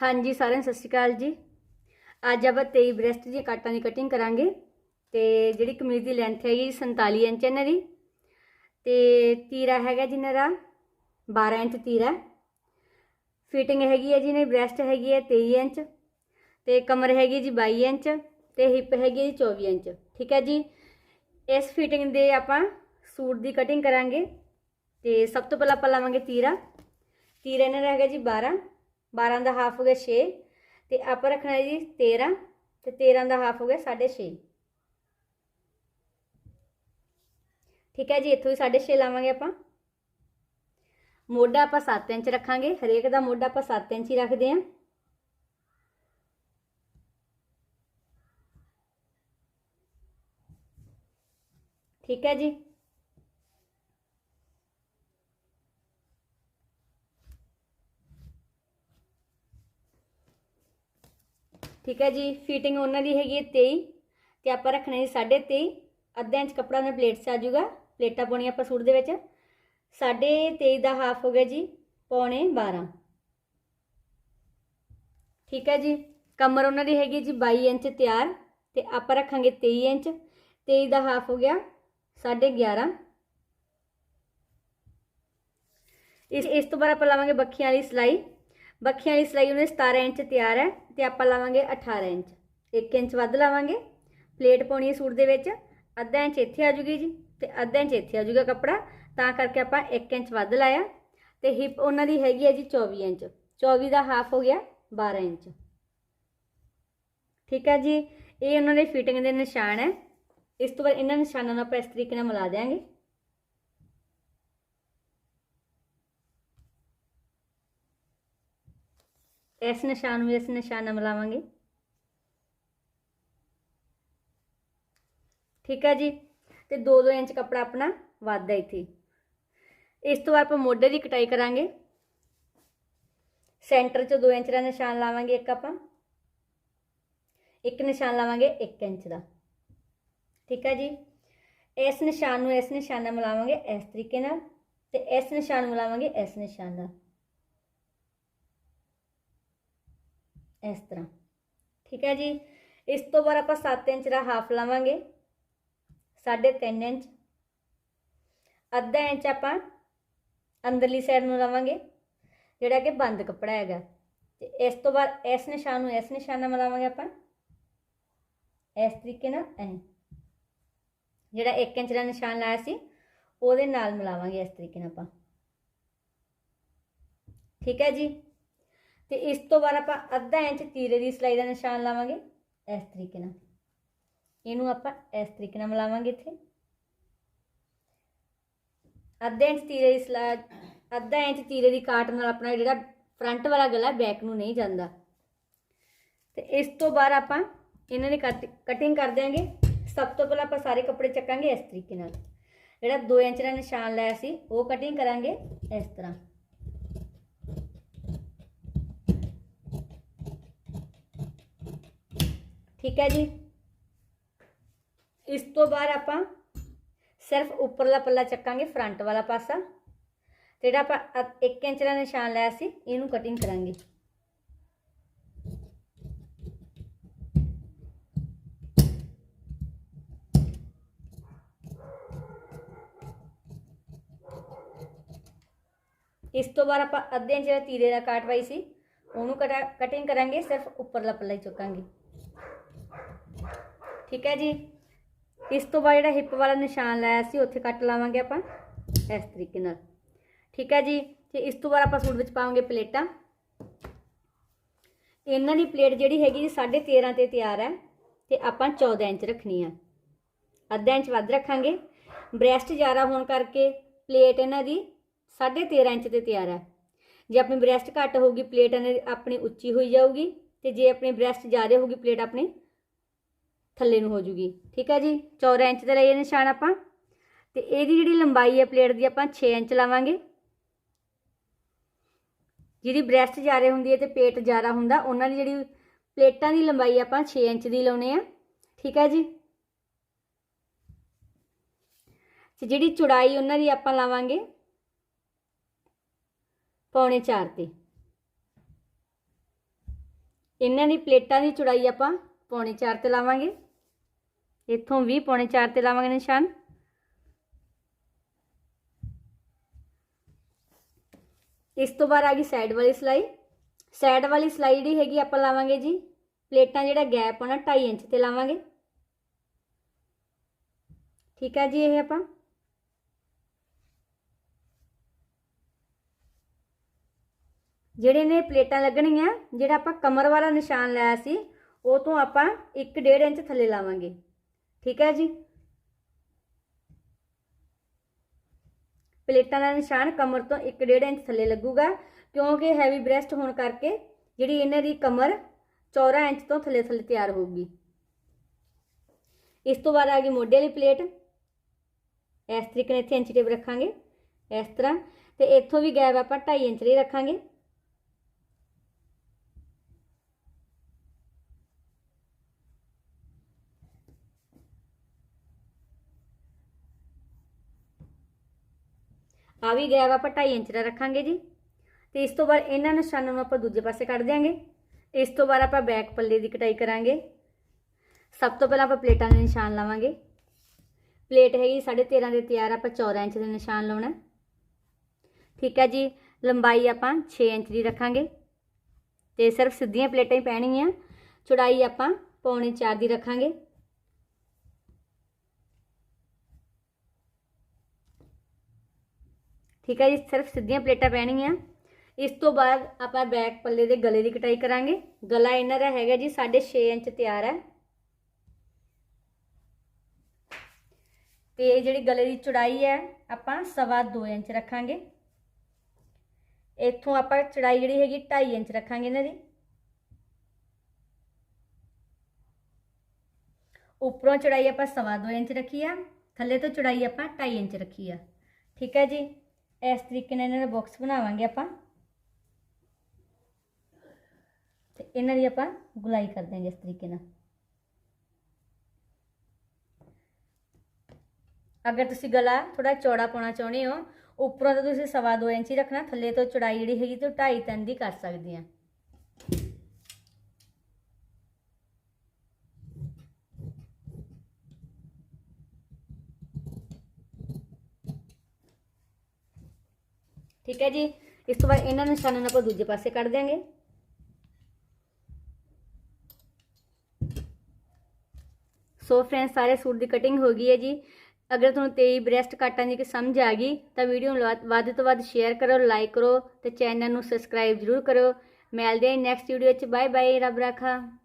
ਹਾਂਜੀ, ਸਾਰਿਆਂ ਨੂੰ ਸਤਿ ਸ਼੍ਰੀ ਅਕਾਲ ਜੀ। ਅੱਜ ਆਪਾਂ 23 ਬ੍ਰੈਸਟ ਦੀਆਂ ਕਾਟਾਂ ਦੀ ਕਟਿੰਗ ਕਰਾਂਗੇ ਤੇ ਜਿਹੜੀ ਕਮੀਜ਼ ਦੀ ਲੈਂਥ ਹੈਗੀ ਜੀ 47 ਇੰਚ ਇਹਨਾਂ ਦੀ। ਤੇ ਤੀਰਾ ਹੈਗਾ ਜਿਨ੍ਹਾਂ ਦਾ 12 ਇੰਚ ਤੀਰਾ। ਫਿਟਿੰਗ ਹੈਗੀ ਹੈ ਜੀ ਇਹਨਾਂ ਦੀ ਬ੍ਰੈਸਟ ਹੈਗੀ ਹੈ 23 ਇੰਚ ਤੇ ਕਮਰ ਹੈਗੀ ਜੀ 22 ਇੰਚ ਤੇ ਹਿੱਪ ਹੈਗੀ ਹੈ ਜੀ 24 ਇੰਚ। ਠੀਕ ਹੈ ਜੀ? ਇਸ ਫਿਟਿੰਗ ਦੇ ਆਪਾਂ ਸੂਟ ਦੀ ਕਟਿੰਗ ਕਰਾਂਗੇ ਤੇ ਸਭ ਤੋਂ ਪਹਿਲਾਂ ਆਪਾਂ ਲਾਵਾਂਗੇ ਤੀਰਾ। ਤੀਰਾ ਇਹਨਾਂ ਦਾ ਹੈਗਾ ਜੀ 12 12 ਦਾ ਹਾਫ ਹੋ ਗਿਆ 6 ਤੇ ਆਪਾਂ ਰੱਖਣਾ ਹੈ ਜੀ 13 ਤੇ 13 ਦਾ ਹਾਫ ਹੋ ਗਿਆ 6.5 ਠੀਕ ਹੈ ਜੀ, ਇੱਥੋਂ ਹੀ 6.5 ਲਾਵਾਂਗੇ ਆਪਾਂ। ਮੋਢਾ ਆਪਾਂ 7 ਇੰਚ ਰੱਖਾਂਗੇ, ਹਰੇਕ ਦਾ ਮੋਢਾ ਆਪਾਂ 7 ਇੰਚ ਹੀ ਰੱਖਦੇ ਆਂ ਠੀਕ ਹੈ ਜੀ। ਠੀਕ ਹੈ ਜੀ ਫਿਟਿੰਗ ਉਹਨਾਂ ਦੀ ਹੈਗੀ ਹੈ 23 ਤੇ ਆਪਾਂ ਰੱਖਣਾ ਜੀ 23.5 ਅੱਧਾ ਇੰਚ ਕੱਪੜਾ ਉਹਨਾਂ ਪਲੇਟ 'ਚ ਆ ਜਾਊਗਾ। ਪਲੇਟਾਂ ਪਾਉਣੀਆਂ ਆਪਾਂ ਸੂਟ ਦੇ ਵਿੱਚ। 23.5 ਦਾ ਹਾਫ ਹੋ ਗਿਆ ਜੀ, ਪੌਣੇ 12 ਠੀਕ ਹੈ ਜੀ, ਕਮਰ ਉਹਨਾਂ ਦੀ ਹੈਗੀ ਜੀ 22 ਇੰਚ ਤਿਆਰ ਤੇ ਆਪਾਂ ਰੱਖਾਂਗੇ 23 ਇੰਚ। 23 ਦਾ ਹਾਫ ਹੋ ਗਿਆ 11.5 ਇਸ ਇਸ ਤੋਂ ਬਾਅਦ ਆਪਾਂ ਲਾਵਾਂਗੇ ਬੱਖੀਆਂ ਵਾਲੀ ਸਿਲਾਈ। ਬੱਖੀਆਂ ਵਾਲੀ ਸਿਲਾਈ ਉਹਨੇ 17 ਇੰਚ ਤਿਆਰ ਹੈ ਤੇ ਆਪਾਂ ਲਾਵਾਂਗੇ 18 ਇੰਚ। 1 ਇੰਚ ਵੱਧ ਲਾਵਾਂਗੇ। ਪਲੇਟ ਪਾਉਣੀ ਹੈ ਸੂਟ ਦੇ ਵਿੱਚ। ਅੱਧਾ ਇੰਚ ਇੱਥੇ ਆ ਜੂਗੀ ਜੀ ਤੇ ਅੱਧਾ ਇੰਚ ਇੱਥੇ ਆ ਜੂਗਾ ਕੱਪੜਾ। ਤਾਂ ਕਰਕੇ ਆਪਾਂ 1 ਇੰਚ ਵੱਧ ਲਾਇਆ ਤੇ ਹਿਪ ਉਹਨਾਂ ਦੀ ਹੈਗੀ ਹੈ ਜੀ 24 ਇੰਚ। 24 ਦਾ ਹਾਫ ਹੋ ਗਿਆ 12 ਇੰਚ। ਠੀਕ ਹੈ ਜੀ। ਇਹ ਉਹਨਾਂ ਦੇ ਫਿਟਿੰਗ ਦੇ ਨਿਸ਼ਾਨ ਹੈ। ਇਸ ਤੋਂ ਬਾਅਦ ਇਹਨਾਂ ਨਿਸ਼ਾਨਾਂ ਨੂੰ ਆਪਾਂ ਇਸ ਤਰੀਕੇ ਨਾਲ ਮਿਲਾ ਦੇਵਾਂਗੇ ਇਸ ਨਿਸ਼ਾਨ ਨੂੰ ਇਸ ਨਿਸ਼ਾਨ ਨਾਲ ਮਿਲਾਵਾਂਗੇ। ਠੀਕ ਹੈ ਜੀ? ਤੇ 2-2 ਇੰਚ ਕੱਪੜਾ ਆਪਣਾ ਵੱਧਦਾ ਇੱਥੇ। ਇਸ ਤੋਂ ਬਾਅਦ ਆਪਾਂ ਮੋਢੇ ਦੀ ਕਟਾਈ ਕਰਾਂਗੇ। ਸੈਂਟਰ 'ਚ 2 ਇੰਚ ਦਾ ਨਿਸ਼ਾਨ ਲਾਵਾਂਗੇ ਇੱਕ ਆਪਾਂ। ਇੱਕ ਨਿਸ਼ਾਨ ਲਾਵਾਂਗੇ 1 ਇੰਚ ਦਾ। ਠੀਕ ਹੈ ਜੀ? ਇਸ ਨਿਸ਼ਾਨ ਨੂੰ ਇਸ ਨਿਸ਼ਾਨ ਨਾਲ ਮਿਲਾਵਾਂਗੇ ਇਸ ਤਰੀਕੇ ਨਾਲ ਤੇ ਇਸ ਨਿਸ਼ਾਨ ਨੂੰ ਮਿਲਾਵਾਂਗੇ ਇਸ ਨਿਸ਼ਾਨ ਨਾਲ। ਇਸ ਤਰ੍ਹਾਂ। ਠੀਕ ਹੈ ਜੀ? ਇਸ ਤੋਂ ਬਾਅਦ ਆਪਾਂ 7 ਇੰਚ ਦਾ ਹਾਫ ਲਾਵਾਂਗੇ। 3.5 ਇੰਚ। ਅੱਧਾ ਇੰਚ ਆਪਾਂ ਅੰਦਰਲੀ ਸਾਈਡ ਨੂੰ ਲਾਵਾਂਗੇ, ਜਿਹੜਾ ਕਿ ਬੰਦ ਕੱਪੜਾ ਹੈਗਾ। ਤੇ ਇਸ ਤੋਂ ਬਾਅਦ ਇਸ ਨਿਸ਼ਾਨ ਨੂੰ ਇਸ ਨਿਸ਼ਾਨ ਨਾਲ ਮਿਲਾਵਾਂਗੇ ਆਪਾਂ। ਇਸ ਤਰੀਕੇ ਨਾਲ ਐ। ਜਿਹੜਾ 1 ਇੰਚ ਦਾ ਨਿਸ਼ਾਨ ਲਾਇਆ ਸੀ, ਉਹਦੇ ਨਾਲ ਮਿਲਾਵਾਂਗੇ ਇਸ ਤਰੀਕੇ ਨਾਲ ਆਪਾਂ। ਠੀਕ ਹੈ ਜੀ? ਤੇ ਇਸ ਤੋਂ ਬਾਅਦ ਆਪਾਂ ਅੱਧਾ ਇੰਚ ਤੀਰੇ ਦੀ ਸਲਾਈ ਦਾ ਨਿਸ਼ਾਨ ਲਾਵਾਂਗੇ। ਇਸ ਤਰੀਕੇ ਨਾਲ। ਇਹਨੂੰ ਆਪਾਂ ਇਸ ਤਰੀਕੇ ਨਾਲ ਮਿਲਾਵਾਂਗੇ ਇੱਥੇ। ਅੱਧਾ ਇੰਚ ਤੀਰੇ ਦੀ ਸਲਾਈ ਅੱਧਾ ਇੰਚ ਤੀਰੇ ਦੀ ਕਾਟ ਨਾਲ ਆਪਣਾ ਜਿਹੜਾ ਫਰੰਟ ਵਾਲਾ ਗਲਾ ਬੈਕ ਨੂੰ ਨਹੀਂ ਜਾਂਦਾ। ਤੇ ਇਸ ਤੋਂ ਬਾਅਦ ਆਪਾਂ ਇਹਨਾਂ ਦੀ ਕਟਿੰਗ ਕਰ ਦਿਆਂਗੇ। ਸਭ ਤੋਂ ਪਹਿਲਾਂ ਆਪਾਂ ਸਾਰੇ ਕੱਪੜੇ ਚੱਕਾਂਗੇ ਇਸ ਤਰੀਕੇ ਨਾਲ। ਜਿਹੜਾ 2 ਇੰਚ ਦਾ ਨਿਸ਼ਾਨ ਲਾਇਆ ਸੀ, ਉਹ ਕਟਿੰਗ ਕਰਾਂਗੇ ਇਸ ਤਰ੍ਹਾਂ। ਠੀਕ ਹੈ ਜੀ। ਇਸ ਤੋਂ ਬਾਅਦ ਆਪਾਂ ਸਿਰਫ ਉੱਪਰਲਾ ਪੱਲਾ ਚੱਕਾਂਗੇ ਫਰੰਟ ਵਾਲਾ ਪਾਸਾ। ਜਿਹੜਾ ਆਪਾਂ 1 ਇੰਚ ਦਾ ਨਿਸ਼ਾਨ ਲਾਇਆ ਸੀ, ਇਹਨੂੰ ਕਟਿੰਗ ਕਰਾਂਗੇ। ਇਸ ਤੋਂ ਬਾਅਦ ਆਪਾਂ ਅੱਧੇ ਇੰਚ ਦਾ ਤੀਰੇ ਦਾ ਕਾਟ ਪਾਈ ਸੀ, ਉਹਨੂੰ ਕਟਿੰਗ ਕਰਾਂਗੇ, ਸਿਰਫ ਉੱਪਰਲਾ ਪੱਲਾ ਹੀ ਚੁੱਕਾਂਗੇ। ਠੀਕ ਹੈ ਜੀ? ਇਸ ਤੋਂ ਬਾਅਦ ਜਿਹੜਾ ਹਿੱਪ ਵਾਲਾ ਨਿਸ਼ਾਨ ਲਾਇਆ ਸੀ, ਉੱਥੇ ਕੱਟ ਲਾਵਾਂਗੇ ਆਪਾਂ ਇਸ ਤਰੀਕੇ ਨਾਲ। ਠੀਕ ਹੈ ਜੀ? ਤੇ ਇਸ ਤੋਂ ਬਾਅਦ ਆਪਾਂ ਸੂਟ ਵਿੱਚ ਪਾਵਾਂਗੇ ਪਲੇਟਾਂ। ਇਹਨਾਂ ਦੀ ਪਲੇਟ ਜਿਹੜੀ ਹੈਗੀ ਜੀ 13.5 ਤੇ ਤਿਆਰ ਹੈ ਤੇ ਆਪਾਂ 14 ਇੰਚ ਰੱਖਣੀ ਆ। ਅੱਧਾ ਇੰਚ ਵੱਧ ਰੱਖਾਂਗੇ। ਬ੍ਰੈਸਟ ਜ਼ਿਆਦਾ ਹੋਣ ਕਰਕੇ ਪਲੇਟ ਇਹਨਾਂ ਦੀ 13.5 ਇੰਚ ਤੇ ਤਿਆਰ ਹੈ। ਜੇ ਆਪਣੀ ਬ੍ਰੈਸਟ ਘੱਟ ਹੋਊਗੀ, ਪਲੇਟ ਆਪਣੀ ਉੱਚੀ ਹੋਈ ਜਾਊਗੀ ਤੇ ਜੇ ਆਪਣੀ ਬ੍ਰੈਸਟ ਜ਼ਿਆਦਾ ਹੋਊਗੀ, ਪਲੇਟ ਆਪਣੀ ਥੱਲੇ ਨੂੰ ਹੋ ਜੂਗੀ ਠੀਕ ਹੈ ਜੀ? 14 ਇੰਚ ਦਾ ਲਈਏ ਨਿਸ਼ਾਨ ਆਪਾਂ। ਤੇ ਇਹਦੀ ਜਿਹੜੀ ਲੰਬਾਈ ਹੈ ਪਲੇਟ ਦੀ ਆਪਾਂ 6 ਇੰਚ ਲਾਵਾਂਗੇ। ਜਿਹੜੀ ਬ੍ਰੈਸਟ ਜ਼ਿਆਦਾ ਹੁੰਦੀ ਹੈ ਤੇ ਪੇਟ ਜ਼ਿਆਦਾ ਹੁੰਦਾ, ਉਹਨਾਂ ਦੀ ਜਿਹੜੀ ਪਲੇਟਾਂ ਦੀ ਲੰਬਾਈ ਆਪਾਂ 6 ਇੰਚ ਦੀ ਲਾਉਨੇ ਆ। ਠੀਕ ਹੈ ਜੀ? ਤੇ ਜਿਹੜੀ ਚੌੜਾਈ ਉਹਨਾਂ ਦੀ ਆਪਾਂ ਲਾਵਾਂਗੇ ਪੌਣੇ 4 ਤੇ। ਇਹਨਾਂ ਦੀ ਪਲੇਟਾਂ ਦੀ ਚੌੜਾਈ ਆਪਾਂ ਪੌਣੇ 4 ਤੇ ਲਾਵਾਂਗੇ। ਇੱਥੋਂ ਵੀ ਪੌਣੇ 4 ਤੇ ਲਾਵਾਂਗੇ ਨਿਸ਼ਾਨ। ਇਸ ਤੋਂ ਬਾਅਦ ਆ ਗਈ ਸਾਈਡ ਵਾਲੀ ਸਿਲਾਈ ਸਾਈਡ ਵਾਲੀ ਸਿਲਾਈ ਜਿਹੜੀ ਹੈਗੀ ਆਪਾਂ ਲਾਵਾਂਗੇ ਜੀ। ਪਲੇਟਾਂ ਜਿਹੜਾ ਗੈਪ ਹੋਣਾ 2.5 ਇੰਚ ਤੇ ਲਾਵਾਂਗੇ। ਠੀਕ ਹੈ ਜੀ ਇਹ ਆਪਾਂ। ਜਿਹੜੇ ਨੇ ਪਲੇਟਾਂ ਲੱਗਣਗੀਆਂ ਜਿਹੜਾ ਆਪਾਂ ਕਮਰ ਵਾਲਾ ਨਿਸ਼ਾਨ ਲਾਇਆ ਸੀ, ਉਹ ਤੋਂ ਆਪਾਂ 1.5 ਇੰਚ ਥੱਲੇ ਲਾਵਾਂਗੇ। ਠੀਕ ਹੈ ਜੀ? ਪਲੇਟਾਂ ਦਾ ਨਿਸ਼ਾਨ ਕਮਰ ਤੋਂ 1.5 ਇੰਚ ਥੱਲੇ ਲੱਗੂਗਾ, ਕਿਉਂਕਿ ਹੈਵੀ ਬ੍ਰੈਸਟ ਹੋਣ ਕਰਕੇ ਜਿਹੜੀ ਇਹਨਾਂ ਦੀ ਕਮਰ 14 ਇੰਚ ਤੋਂ ਥੱਲੇ ਥੱਲੇ ਤਿਆਰ ਹੋਊਗੀ। ਇਸ ਤੋਂ ਬਾਅਦ ਆ ਗਈ ਮੋਢੇ ਵਾਲੀ ਪਲੇਟ। ਇਸ ਤਰੀਕੇ ਨਾਲ ਇੱਥੇ ਇੰਚ ਟੇਪ ਰੱਖਾਂਗੇ। ਇਸ ਤਰ੍ਹਾਂ ਤੇ ਇੱਥੋਂ ਵੀ ਗੈਪ ਆਪਾਂ 2.5 ਇੰਚ ਲਈ ਰੱਖਾਂਗੇ। ਆ ਵੀ ਗੈਪ ਆਪਾਂ 2.5 ਇੰਚ ਦਾ ਰੱਖਾਂਗੇ ਜੀ। ਤੇ ਇਸ ਤੋਂ ਬਾਅਦ ਇਹਨਾਂ ਨਿਸ਼ਾਨਾਂ ਨੂੰ ਆਪਾਂ ਦੂਜੇ ਪਾਸੇ ਕੱਢ ਦਿਆਂਗੇ। ਇਸ ਤੋਂ ਬਾਅਦ ਆਪਾਂ ਬੈਕ ਪੱਲੇ ਦੀ ਕਟਾਈ ਕਰਾਂਗੇ। ਸਭ ਤੋਂ ਪਹਿਲਾਂ ਆਪਾਂ ਪਲੇਟਾਂ ਦੇ ਨਿਸ਼ਾਨ ਲਾਵਾਂਗੇ। ਪਲੇਟ ਹੈਗੀ 13.5 ਦੇ ਤਿਆਰ, ਆਪਾਂ 14 ਇੰਚ ਦੇ ਨਿਸ਼ਾਨ ਲਾਉਣਾ ਠੀਕ ਹੈ ਜੀ, ਲੰਬਾਈ ਆਪਾਂ 6 ਇੰਚ ਦੀ ਰੱਖਾਂਗੇ। ਤੇ ਸਿਰਫ ਸਿੱਧੀਆਂ ਪਲੇਟਾਂ ਹੀ ਪੈਣਗੀਆਂ। ਚੌੜਾਈ ਆਪਾਂ ਪੌਣੇ 4 ਦੀ ਰੱਖਾਂਗੇ। ਠੀਕ ਹੈ ਜੀ, ਸਿਰਫ ਸਿੱਧੀਆਂ ਪਲੇਟਾਂ ਪੈਣਗੀਆਂ। ਇਸ ਤੋਂ ਬਾਅਦ ਆਪਾਂ ਬੈਕ ਪੱਲੇ ਦੇ ਗਲੇ ਦੀ ਕਟਾਈ ਕਰਾਂਗੇ। ਗਲਾ ਇਹਨਾਂ ਦਾ ਹੈਗਾ ਜੀ 6.5 ਇੰਚ ਤਿਆਰ ਹੈ। ਤੇ ਜਿਹੜੀ ਗਲੇ ਦੀ ਚੌੜਾਈ ਹੈ, ਆਪਾਂ ਸਵਾ 2 ਇੰਚ ਰੱਖਾਂਗੇ। ਇੱਥੋਂ ਆਪਾਂ ਚੌੜਾਈ ਜਿਹੜੀ ਹੈਗੀ 2.5 ਇੰਚ ਰੱਖਾਂਗੇ ਇਹਨਾਂ ਦੀ। ਉੱਪਰੋਂ ਚੌੜਾਈ ਆਪਾਂ ਸਵਾ 2 ਇੰਚ ਰੱਖੀ ਆ, ਥੱਲੇ ਤੋਂ ਚੌੜਾਈ ਆਪਾਂ 2.5 ਇੰਚ ਰੱਖੀ ਆ। ਠੀਕ ਹੈ ਜੀ? ਇਸ ਤਰੀਕੇ ਨਾਲ ਇਹਨਾਂ ਦਾ ਬਾਕਸ ਬਣਾਵਾਂਗੇ ਆਪਾਂ। ਤੇ ਇਹਨਾਂ ਦੀ ਆਪਾਂ ਗੁਲਾਈ ਕਰ ਦਿਆਂਗੇ ਇਸ ਤਰੀਕੇ ਨਾਲ। ਅਗਰ ਤੁਸੀਂ ਗਲਾ ਥੋੜਾ ਚੌੜਾ ਪਾਉਣਾ ਚਾਹੁੰਦੇ ਹੋ, ਉੱਪਰੋਂ ਤਾਂ ਤੁਸੀਂ ਸਵਾ 2 ਇੰਚ ਹੀ ਰੱਖਣਾ, ਥੱਲੇ ਤੋਂ ਚੌੜਾਈ ਜਿਹੜੀ ਹੈਗੀ, ਤੇ 2.5 3 ਦੀ ਕਰ ਸਕਦੇ ਆ। ਠੀਕ ਹੈ ਜੀ? ਇਸ ਤੋਂ ਬਾਅਦ ਇਹਨਾਂ ਨਿਸ਼ਾਨਾਂ ਨੂੰ ਆਪਾਂ ਦੂਜੇ ਪਾਸੇ ਕੱਢ ਦਿਆਂਗੇ। ਸੋ ਫਰੈਂਡਸ ਸਾਰੇ ਸੂਟ ਦੀ ਕਟਿੰਗ ਹੋ ਗਈ ਹੈ ਜੀ। ਅਗਰ ਤੁਹਾਨੂੰ 23 ਬ੍ਰੈਸਟ ਕਾਟਾਂ ਦੀ ਕਿ ਸਮਝ ਆ ਗਈ, ਤਾਂ ਵੀਡੀਓ ਨੂੰ ਵੱਧ- ਵੱਧ ਤੋਂ ਵੱਧ ਸ਼ੇਅਰ ਕਰੋ ਲਾਈਕ ਕਰੋ ਤੇ ਚੈਨਲ ਨੂੰ ਸਬਸਕ੍ਰਾਈਬ ਜ਼ਰੂਰ ਕਰੋ। ਮਿਲਦੇ ਹਾਂ ਨੈਕਸਟ ਵੀਡੀਓ 'ਚ। ਬਾਏ ਬਾਏ ਰੱਬ ਰਾਖਾ।